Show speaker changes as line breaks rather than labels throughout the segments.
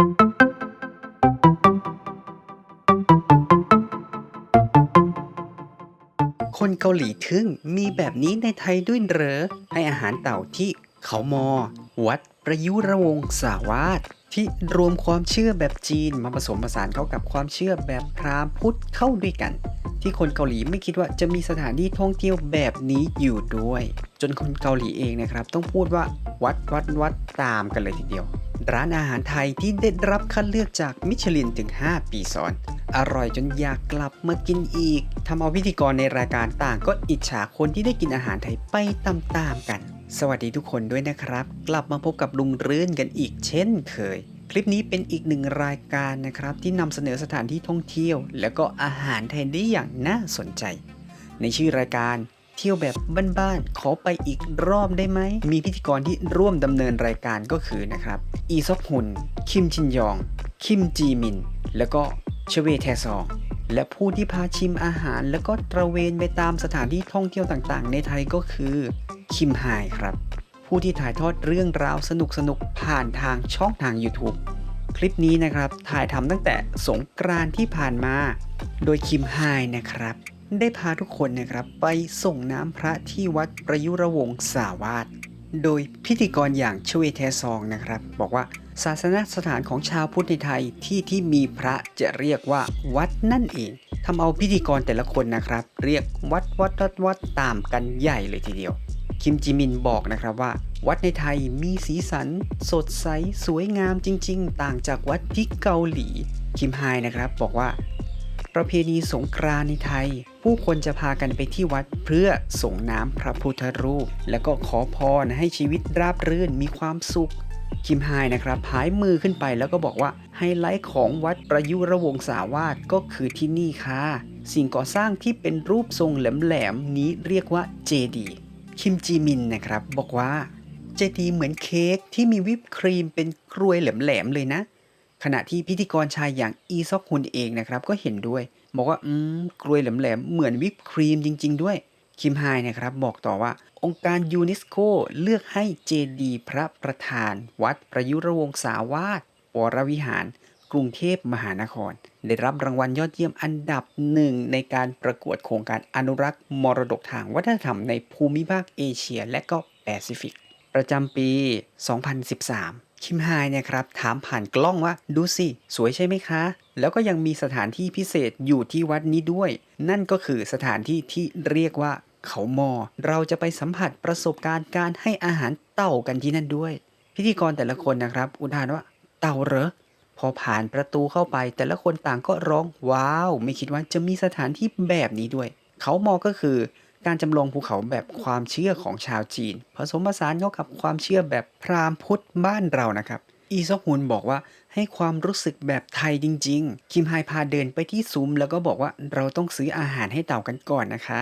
คนเกาหลีทึ่งมีแบบนี้ในไทยด้วยเหรอ ให้อาหารเต่าที่เขามอ วัดประยุรวงศาวาสที่รวมความเชื่อแบบจีนมาผสมผสานเข้ากับความเชื่อแบบพราหมณ์พุทธเข้าด้วยกัน ที่คนเกาหลีไม่คิดว่าจะมีสถานที่ท่องเที่ยวแบบนี้อยู่ด้วย จนคนเกาหลีเองนะครับ ต้องพูดว่าวัดวัดวัดตามกันเลยทีเดียว ร้านอาหารไทยที่ได้รับคัดเลือกจากมิชลินถึง 5 ปีซ้อน อร่อยจนอยากกลับมากินอีกทำเอาพิธีกรในรายการต่างก็อิจฉาคนที่ได้กินอาหารไทยไปตามๆกัน สวัสดีทุกคนด้วยนะครับ กลับมาพบกับลุงเรื่นกันอีกเช่นเคย คลิปนี้เป็นอีกหนึ่งรายการนะครับ ที่นำเสนอสถานที่ท่องเที่ยว แล้วก็อาหารไทยได้อย่างน่าสนใจ ในชื่อรายการ เที่ยวแบบบ้านๆขอไปอีกรอบได้ไหม มีพิธีกรที่ร่วมดำเนินรายการก็คือนะครับ อีซอกฮุน คิมชินยอง คิมจีมิน แล้วก็ชเวแทซองและผู้ที่พาชิมอาหาร แล้วก็ตระเวนไปตามสถานที่ท่องเที่ยวต่างๆ ในไทยก็คือ คิมไฮครับ ผู้ที่ถ่ายทอดเรื่องราวสนุกๆผ่านทางช่องทาง YouTube คลิปนี้นะครับถ่ายทำตั้งแต่สงกรานที่ผ่านมา โดยคิมไฮนะครับ ได้พาทุกคนนะครับไปส่งน้ำพระที่วัดประยุรวงศาวาสโดยพิธีกรอย่างชเวแทซองนะครับ บอกว่าศาสนสถานของชาวพุทธในไทยที่ที่มีพระจะเรียกว่าวัดนั่นเองทำเอาพิธีกรแต่ละคนนะครับ เรียกวัดวัดวัดวัดตามกันใหญ่เลยทีเดียว คิมจิมินบอกนะครับว่า วัดในไทยมีสีสัน สดใสสวยงามจริง ๆ ต่างจากวัดที่เกาหลี คิมไฮนะครับบอกว่า ประเพณีสงกรานในไทย ผู้คนจะพากันไปที่วัดเพื่อส่งน้ำพระพุทธรูป แล้วก็ขอพรให้ชีวิตราบรื่นมีความสุข คิมไฮนะครับพายมือขึ้นไปแล้วก็บอกว่าไฮไลท์ของวัดประยุรวงศาวาสก็คือที่นี่ค่ะ สิ่งก่อสร้างที่เป็นรูปทรงแหลมๆนี้เรียกว่าเจดีคิมจีมินนะครับบอกว่าเจดีเหมือนเค้กที่มีวิปครีมเป็นกรวยแหลมๆเลยนะ ขณะที่พิธีกรชายอย่างอีซอกฮุนเองนะครับก็เห็นด้วย บอกว่าอืมกรวยแหลมๆเหมือนวิปครีมจริง ๆ ด้วยคิมไฮนะครับบอกต่อว่าองค์การยูเนสโกเลือกให้เจดีพระประธาน วัดประยุรวงศาวาสวรวิหาร กรุงเทพมหานคร ได้รับรางวัลยอดเยี่ยมอันดับหนึ่งในการประกวดโครงการอนุรักษ์มรดกทางวัฒนธรรมในภูมิภาคเอเชียและก็แปซิฟิก ประจำปี 2013 คิมไฮเนี่ยครับถามผ่านกล้องว่าดูสิ สวยใช่ไหมคะ แล้วก็ยังมีสถานที่พิเศษอยู่ที่วัดนี้ด้วย นั่นก็คือสถานที่ที่เรียกว่าเขามอ เราจะไปสัมผัสประสบการณ์การให้อาหารเต่ากันที่นั่นด้วย พิธีกรแต่ละคนนะครับ อุทานว่า เต่าเหรอพอผ่านประตูเข้าไป แต่ละคนต่างก็ร้องว้าว ไม่คิดว่าจะมีสถานที่แบบนี้ด้วย เขามอก็คือ การจำลองภูเขาแบบความเชื่อของชาวจีน ผสมผสานเข้ากับความเชื่อแบบพราหมณ์พุทธบ้านเรานะครับ อีซอกฮุนบอกว่าให้ความรู้สึกแบบไทยจริง ๆ คิมไฮพาเดินไปที่ซุ้มแล้วก็บอกว่าเราต้องซื้ออาหารให้เต่ากันก่อนนะคะ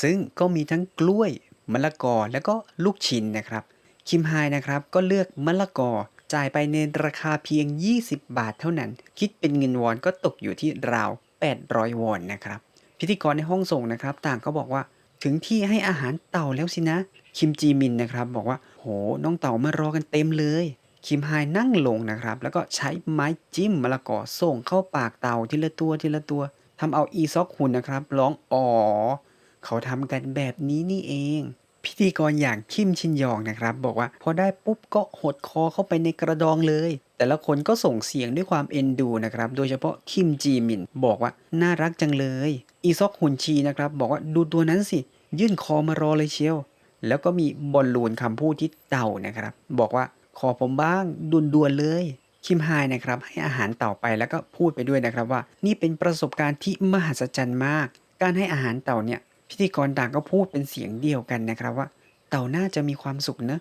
ซึ่งก็มีทั้งกล้วยมะละกอแล้วก็ลูกชิ้นนะครับ คิมไฮนะครับก็เลือกมะละกอจ่ายไปในราคาเพียง 20 บาทเท่านั้น คิดเป็นเงินวอนก็ตกอยู่ที่ราว 800 วอนนะครับ พิธีกรในห้องส่งนะครับ ต่างก็บอกว่า ถึงที่ให้อาหารเต่าแล้วสินะ คิมจีมินนะครับ บอกว่าโหน้องเต่ามารอกันเต็มเลย คิมไฮนั่งลงนะครับ แล้วก็ใช้ไม้จิ้มมะละกอส่งเข้าปากเต่าทีละตัวทีละตัวทำเอาอีซอกฮุนนะครับ ร้องอ๋อเขาทำกันแบบนี้นี่เอง พิธีกรอย่างคิมชินยองนะครับ บอกว่าพอได้ปุ๊บก็หดคอเข้าไปในกระดองเลย แต่ละคนก็ส่งเสียงด้วยความเอ็นดูนะครับ โดยเฉพาะคิมจีมินบอกว่าน่ารักจังเลย อีซอกฮุนชีนะครับบอกว่าดูตัวนั้นสิ ยื่นคอมารอเลยเชียว แล้วก็มีบอลลูนคำพูดที่เต่านะครับ บอกว่าขอผมบ้างด่วนเลย คิมไฮนะครับให้อาหารเต่าไปแล้วก็พูดไปด้วยนะครับว่า นี่เป็นประสบการณ์ที่มหัศจรรย์มาก การให้อาหารเต่าเนี่ยพิธีกรต่างก็พูดเป็นเสียงเดียวกันนะครับว่า เต่าน่าจะมีความสุขเนอะ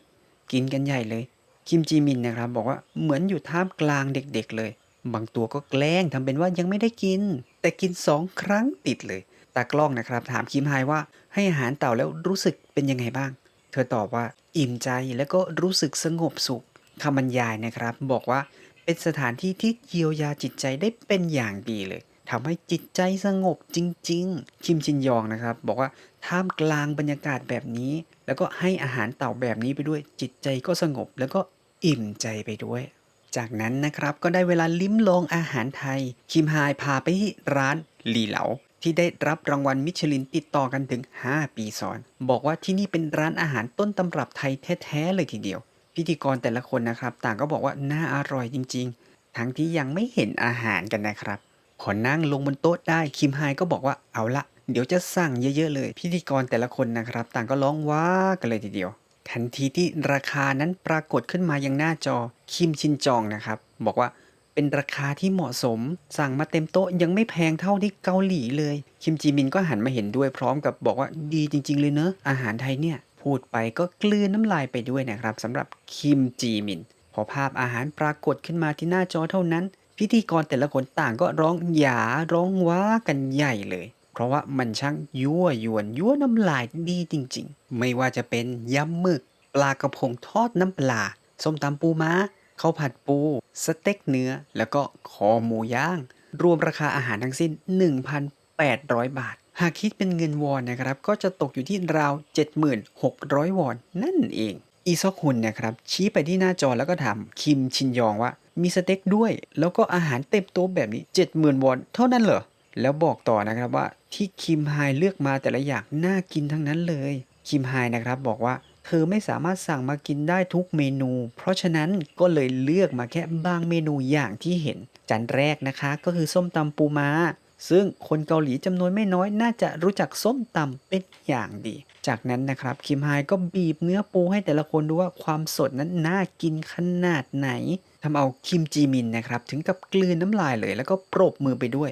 กินกันใหญ่เลย คิมจีมินนะครับบอกว่าเหมือนอยู่ท่ามกลางเด็กๆเลย บางตัวก็แกล้งทำเป็นว่ายังไม่ได้กิน แต่กินสองครั้งติดเลยตากล้องนะครับ ถามคิมไฮว่าให้อาหารเต่าแล้วรู้สึกเป็นยังไงบ้าง เธอตอบว่าอิ่มใจแล้วก็รู้สึกสงบสุขคำบรรยายนะครับ บอกว่าเป็นสถานที่ที่เยียวยาจิตใจได้เป็นอย่างดีเลยทำให้จิตใจสงบจริง ๆ คิมชินยองนะครับ บอกว่าท่ามกลางบรรยากาศแบบนี้ แล้วก็ให้อาหารเต่าแบบนี้ไปด้วยจิตใจก็สงบ แล้วก็ อิ่มใจไปด้วย จากนั้นนะครับก็ได้เวลาลิ้มลองอาหารไทย คิมไฮพาไปที่ร้านหลีเหลาที่ได้รับรางวัลมิชลินติดต่อกันถึง 5 ปีซ้อน บอกว่าที่นี่เป็นร้านอาหารต้นตำรับไทยแท้ๆเลยทีเดียว พิธีกรแต่ละคนนะครับ ต่างก็บอกว่าน่าอร่อยจริง ๆ ทั้งที่ยังไม่เห็นอาหารกันนะครับพอนั่งลงบนโต๊ะได้คิมไฮก็บอกว่าเอาละเดี๋ยวจะสั่งเยอะๆเลย พิธีกรแต่ละคนนะครับ ต่างก็ร้องว้ากันเลยทีเดียว ทันทีที่ราคานั้นปรากฏขึ้นมายังหน้าจอคิมชินจองนะครับ บอกว่าเป็นราคาที่เหมาะสม สั่งมาเต็มโต๊ะยังไม่แพงเท่าที่เกาหลีเลย คิมจีมินก็หันมาเห็นด้วยพร้อมกับบอกว่าดีจริง ๆ เลยเนอะอาหารไทยเนี่ย พูดไปก็กลืนน้ำลายไปด้วยนะครับสำหรับคิมจีมิน พอภาพอาหารปรากฏขึ้นมาที่หน้าจอเท่านั้น พิธีกรแต่ละคนต่างก็ร้องหยาร้องว้ากันใหญ่เลย ราะว่ามันช่างยั่วยวนยั่วน้ำลายดีจริงๆ ไม่ว่าจะเป็นยำหมึก ปลากระพงทอดน้ำปลา ส้มตำปูม้าข้าวผัดปู สเต็กเนื้อ แล้วก็คอหมูย่าง รวมราคาอาหารทั้งสิ้น 1,800 บาท หากคิดเป็นเงินวอนนะครับ ก็จะตกอยู่ที่ราว 76,000 วอน นั่นเอง อีซอกฮุนนะครับ ชี้ไปที่หน้าจอแล้วก็ถามคิมชินยองว่า มีสเต็กด้วย แล้วก็อาหารเต็มโต๊ะแบบนี้ 70,000 วอน เท่านั้นเหรอ แล้วบอกต่อนะครับว่าที่คิมไฮเลือกมาแต่ละอย่างน่ากินทั้งนั้นเลย คิมไฮนะครับบอกว่าเธอไม่สามารถสั่งมากินได้ทุกเมนู เพราะฉะนั้นก็เลยเลือกมาแค่บางเมนูอย่างที่เห็น จานแรกนะคะก็คือส้มตำปูม้า ซึ่งคนเกาหลีจำนวนไม่น้อยน่าจะรู้จักส้มตำเป็นอย่างดี จากนั้นนะครับคิมไฮก็บีบเนื้อปูให้แต่ละคนดูว่าความสดนั้นน่ากินขนาดไหนทำเอาคิมจีมินนะครับถึงกับกลืนน้ำลายเลยแล้วก็ปรบมือไปด้วย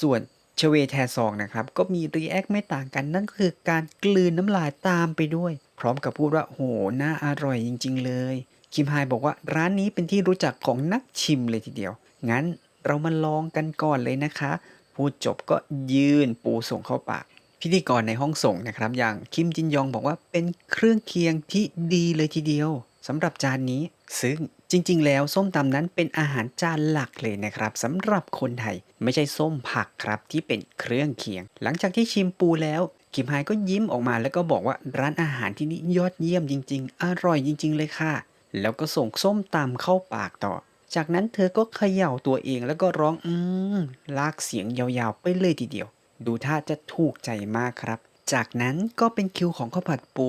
ส่วนเชเวแทซองนะครับ ก็มีรีแอคไม่ต่างกัน นั่นก็คือการกลืนน้ำลายตามไปด้วย พร้อมกับพูดว่าโหน่าอร่อยจริง ๆ เลย คิมไฮบอกว่าร้านนี้เป็นที่รู้จักของนักชิมเลยทีเดียว งั้นเรามาลองกันก่อนเลยนะคะ พูดจบก็ยืนปูส่งเข้าปาก พิธีกรในห้องส่งนะครับ อย่างคิมจินยองบอกว่าเป็นเครื่องเคียงที่ดีเลยทีเดียวสำหรับจานนี้ ซึ่ง จริง ๆ แล้วส้มตำนั้นเป็นอาหารจานหลักเลยนะครับสำหรับคนไทย ไม่ใช่ส้มผักครับที่เป็นเครื่องเคียง หลังจากที่ชิมปูแล้วคิมไฮก็ยิ้มออกมาแล้วก็บอกว่าร้านอาหารที่นี่ยอดเยี่ยมจริง ๆ อร่อยจริง ๆ เลยค่ะ แล้วก็ส่งส้มตำเข้าปากต่อ จากนั้นเธอก็เขย่าตัวเองแล้วก็ร้องอืมลากเสียงยาวๆไปเลยทีเดียว ดูท่าจะถูกใจมากครับ จากนั้นก็เป็นคิวของข้าวผัดปู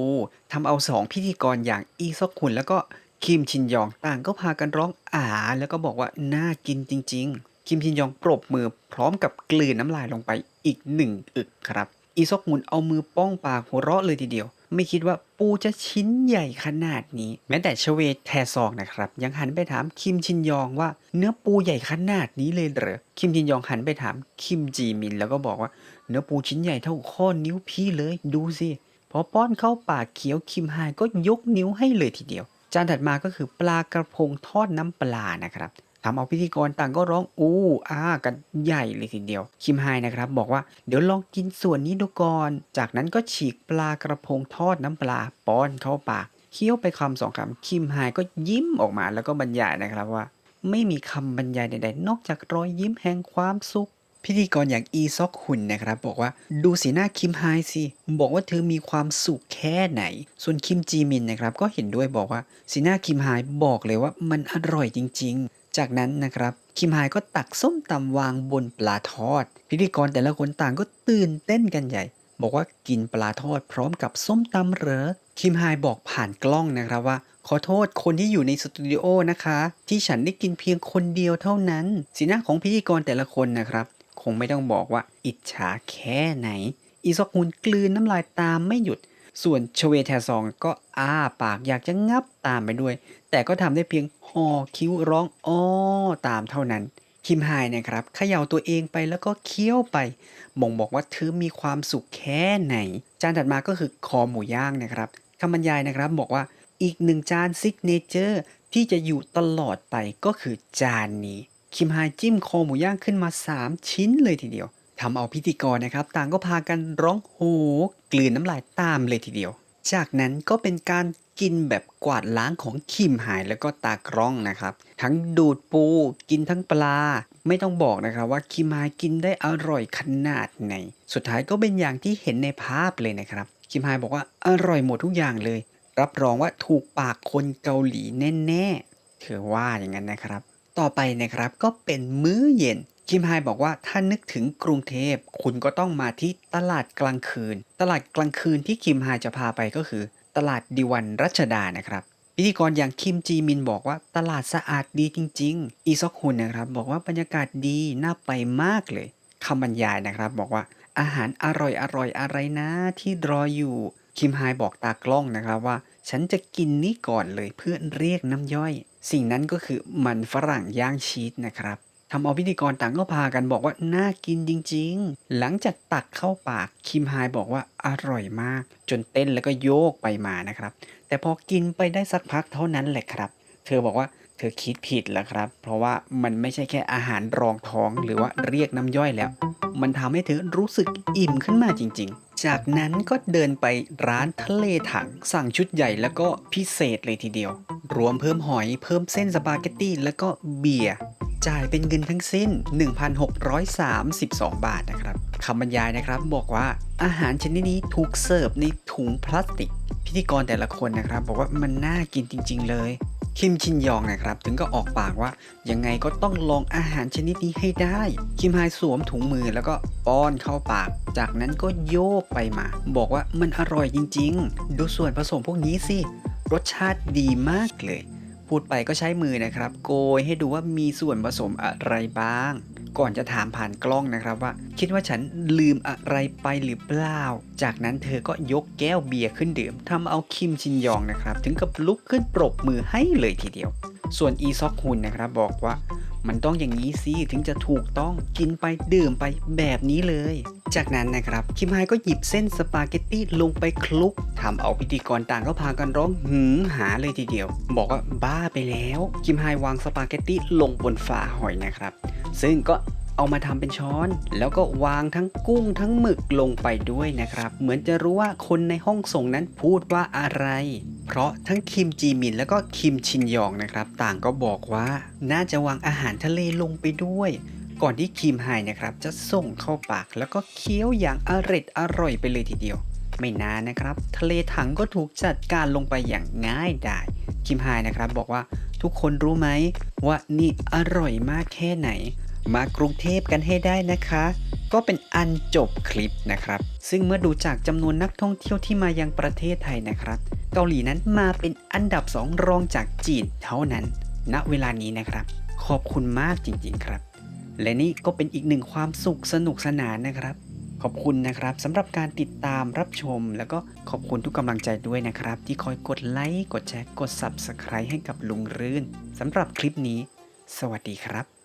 ทำเอาสองพิธีกรอย่างอีซอกคุนแล้วก็ คิมชินยองต่างก็พากันร้องอ่าแล้วก็บอกว่าน่ากินจริง ๆ คิมชินยองปรบมือพร้อมกับกลืนน้ำลายลงไปอีกหนึ่งอึกครับ อีซอกมุนเอามือป้องปากหัวเราะเลยทีเดียว ไม่คิดว่าปูจะชิ้นใหญ่ขนาดนี้ แม้แต่ชเวแทซองนะครับ ยังหันไปถามคิมชินยองว่าเนื้อปูใหญ่ขนาดนี้เลยเหรอคิมชินยองหันไปถามคิมจีมินแล้วก็บอกว่าเนื้อปูชิ้นใหญ่เท่าข้อนิ้วพี่เลยดูสิพอป้อนเข้าปากเคี้ยวคิมไฮก็ยกนิ้วให้เลยทีเดียว จานถัดมาก็คือปลากระพงทอดน้ำปลานะครับทำเอาพิธีกรต่างก็ร้องอู้อ้ากันใหญ่เลยทีเดียว คิมไฮนะครับ บอกว่าเดี๋ยวลองกินส่วนนี้ดูก่อน จากนั้นก็ฉีกปลากระพงทอดน้ำปลาป้อนเข้าปากเคี้ยวไปคำสองคำคิมไฮก็ยิ้มออกมาแล้วก็บรรยายนะครับว่า ไม่มีคำบรรยายใดๆ นอกจากรอยยิ้มแห่งความสุข พิธีกรอย่างอีซอกหุนนะครับ บอกว่าดูสีหน้าคิมไฮสิบอกว่าเธอมีความสุขแค่ไหน ส่วนคิมจีมินนะครับ ก็เห็นด้วยบอกว่าสีหน้าคิมไฮบอกเลยว่ามันอร่อยจริง ๆ จากนั้นนะครับคิมไฮก็ตักส้มตำวางบนปลาทอด พิธีกรแต่ละคนต่างก็ตื่นเต้นกันใหญ่ บอกว่ากินปลาทอดพร้อมกับส้มตำเหรอคิมไฮบอกผ่านกล้องนะครับว่า ขอโทษคนที่อยู่ในสตูดิโอนะคะ ที่ฉันได้กินเพียงคนเดียวเท่านั้น สีหน้าของพิธีกรแต่ละคนนะครับ คงไม่ต้องบอกว่าอิจฉาแค่ไหน อีซอกฮุนกลืนน้ำลายตามไม่หยุด ส่วนชเวแทซองก็อ้าปากอยากจะงับตามไปด้วย แต่ก็ทำได้เพียงห่อคิ้วร้องอ้อตามเท่านั้น คิมไฮนะครับเขย่าตัวเองไปแล้วก็เคี้ยวไป บ่งบอกว่าเธอมีความสุขแค่ไหน จานถัดมาก็คือคอหมูย่างนะครับคำบรรยายนะครับบอกว่าอีกหนึ่งจานซิกเนเจอร์ที่จะอยู่ตลอดไปก็คือจานนี้ คิมไฮจิ้มคอหมูย่างขึ้นมา 3 ชิ้นเลยทีเดียวทำเอาพิธีกรนะครับ ต่างก็พากันร้องโหกลืนน้ำลายตามเลยทีเดียว จากนั้นก็เป็นการกินแบบกวาดล้างของคิมหายแล้วก็ตากล้องนะครับ ทั้งดูดปูกินทั้งปลา ไม่ต้องบอกนะครับว่าคิมหายกินได้อร่อยขนาดไหน สุดท้ายก็เป็นอย่างที่เห็นในภาพเลยนะครับ คิมหายบอกว่าอร่อยหมดทุกอย่างเลย รับรองว่าถูกปากคนเกาหลีแน่ๆเธอว่าอย่างนั้นนะครับ ต่อไปนะครับก็เป็นมื้อเย็นคิมไฮบอกว่าถ้านึกถึงกรุงเทพ คุณก็ต้องมาที่ตลาดกลางคืน ตลาดกลางคืนที่คิมไฮจะพาไปก็คือ ตลาดดิวันรัชดานะครับพิธีกรอย่างคิมจีมินบอกว่าตลาดสะอาดดีจริง ๆ อีซอกฮุนนะครับบอกว่าบรรยากาศดีน่าไปมากเลยคำบรรยายนะครับ บอกว่าอาหารอร่อยอร่อยอะไรนะที่รออยู่คิมไฮบอกตากล้องนะครับว่า ฉันจะกินนี่ก่อนเลยเพื่อเรียกน้ำย่อย สิ่งนั้นก็คือมันฝรั่งย่างชีสนะครับทำเอาพิธีกรต่างก็พากันบอกว่าน่ากินจริงๆ หลังจากตักเข้าปากคิมไฮบอกว่าอร่อยมาก จนเต้นแล้วก็โยกไปมานะครับ แต่พอกินไปได้สักพักเท่านั้นแหละครับ เธอบอกว่าเธอคิดผิดแล้วครับ เพราะว่ามันไม่ใช่แค่อาหารรองท้องหรือว่าเรียกน้ำย่อยแล้ว มันทำให้เธอรู้สึกอิ่มขึ้นมาจริง ๆ จากนั้นก็เดินไปร้านทะเลถัง สั่งชุดใหญ่แล้วก็พิเศษเลยทีเดียว รวมเพิ่มหอยเพิ่มเส้นสปาเกตตี้แล้วก็เบียร์จ่ายเป็นเงินทั้งสิ้น 1,632 บาทนะครับคำบรรยายนะครับบอกว่าอาหารชนิดนี้ถูกเสิร์ฟในถุงพลาสติก พิธีกรแต่ละคนนะครับ บอกว่ามันน่ากินจริง ๆ เลย คิมชินยองนะครับ ถึงก็ออกปากว่ายังไงก็ต้องลองอาหารชนิดนี้ให้ได้ คิมไฮสวมถุงมือแล้วก็ป้อนเข้าปาก จากนั้นก็โยกไปมา บอกว่ามันอร่อยจริง ๆ ดูส่วนผสมพวกนี้สิ รสชาติดีมากเลย พูดไปก็ใช้มือนะครับ โกยให้ดูว่ามีส่วนผสมอะไรบ้าง ก่อนจะถามผ่านกล้องนะครับว่า คิดว่าฉันลืมอะไรไปหรือเปล่า จากนั้นเธอก็ยกแก้วเบียร์ขึ้นดื่มทำเอาคิมชินยองนะครับ ถึงกับลุกขึ้นปรบมือให้เลยทีเดียว ส่วนอีซอกฮุนนะครับบอกว่า มันต้องอย่างนี้สิถึงจะถูกต้องกินไปดื่มไปแบบนี้เลย จากนั้นนะครับคิมไฮก็หยิบเส้นสปาเกตตี้ลงไปคลุกทำเอาพิธีกรต่างก็พากันร้องหืมหาเลยทีเดียว บอกว่าบ้าไปแล้ว คิมไฮวางสปาเกตตี้ลงบนฝาหอยนะครับ ซึ่งก็ เอามาทำเป็นช้อน แล้วก็วางทั้งกุ้งทั้งหมึกลงไปด้วยนะครับ เหมือนจะรู้ว่าคนในห้องส่งนั้นพูดว่าอะไร เพราะทั้งคิมจีมินแล้วก็คิมชินยองนะครับ ต่างก็บอกว่าน่าจะวางอาหารทะเลลงไปด้วยก่อนที่คิมไฮนะครับ จะส่งเข้าปากแล้วก็เคี้ยวอย่างอร็ดอร่อยไปเลยทีเดียว ไม่นานนะครับ ทะเลถังก็ถูกจัดการลงไปอย่างง่ายดายคิมไฮนะครับบอกว่าทุกคนรู้ไหมว่านี่อร่อยมากแค่ไหน มากรุงเทพกันให้ได้นะคะ ก็เป็นอันจบคลิปนะครับ ซึ่งเมื่อดูจากจำนวนนักท่องเที่ยวที่มายังประเทศไทยนะครับ เกาหลีนั้นมาเป็นอันดับสองรองจากจีนเท่านั้น ณเวลานี้นะครับ ขอบคุณมากจริงๆครับ และนี่ก็เป็นอีกหนึ่งความสุขสนุกสนานนะครับ ขอบคุณนะครับสำหรับการติดตามรับชม แล้วก็ขอบคุณทุกกำลังใจด้วยนะครับ ที่คอยกดไลค์กดแชร์กด Subscribe ให้กับลุงรื่นสำหรับคลิปนี้ สวัสดีครับ